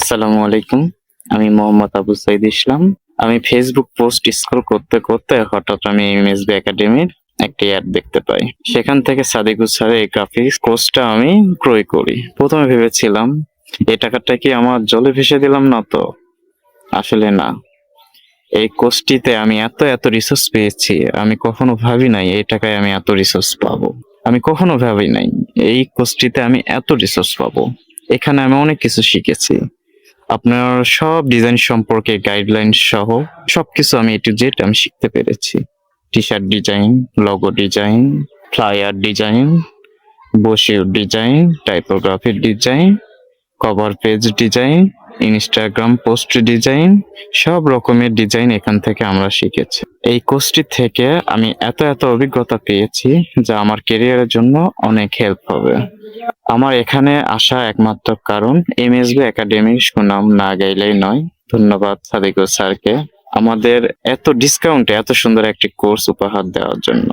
আসসালামু আলাইকুম। আমি মোহাম্মদ আবু সাইদ ইসলাম। আমি ফেসবুক পোস্ট স্ক্রল করতে করতে হঠাৎ আমি এমএসবি একাডেমির একটি অ্যাড দেখতে পাই। সেখান থেকে সাদিকুল স্যারের এই গ্রাফিক্স কোর্সটা আমি ক্রয় করি। প্রথমে ভেবেছিলাম, এই টাকাটা কি আমার জলে ভেসে দিলাম না তো? আসলে না। এই কোর্সটিতে আমি এত এত রিসোর্স পেয়েছি, আমি কখনো ভাবি নাই এই টাকায় আমি এত রিসোর্স পাবো। আমি কখনো ভাবি নাই, এই কোর্সটিতে আমি এত রিসোর্স পাবো। এখানে আমি অনেক কিছু শিখেছি। আপনার সব ডিজাইন সম্পর্কে গাইডলাইন সহ সবকিছু আমি এ টু জেড আমি শিখতে পেরেছি। T shirt design logo design flyer design বসিও design টাইপোগ্রাফির design cover page design Instagram post design সব রকমের ডিজাইন এখান থেকে আমরা শিখেছি। এই কোর্সটি থেকে আমি এত এত অভিজ্ঞতা পেয়েছি যা আমার কেরিয়ারের জন্য অনেক হেল্প হবে। আমার এখানে আসা একমাত্র কারণ এমএসবি একাডেমির সুনাম না গাইলেই নয়। ধন্যবাদ সাদিকুল স্যারকে আমাদের এত ডিসকাউন্টে এত সুন্দর একটি কোর্স উপহার দেওয়ার জন্য।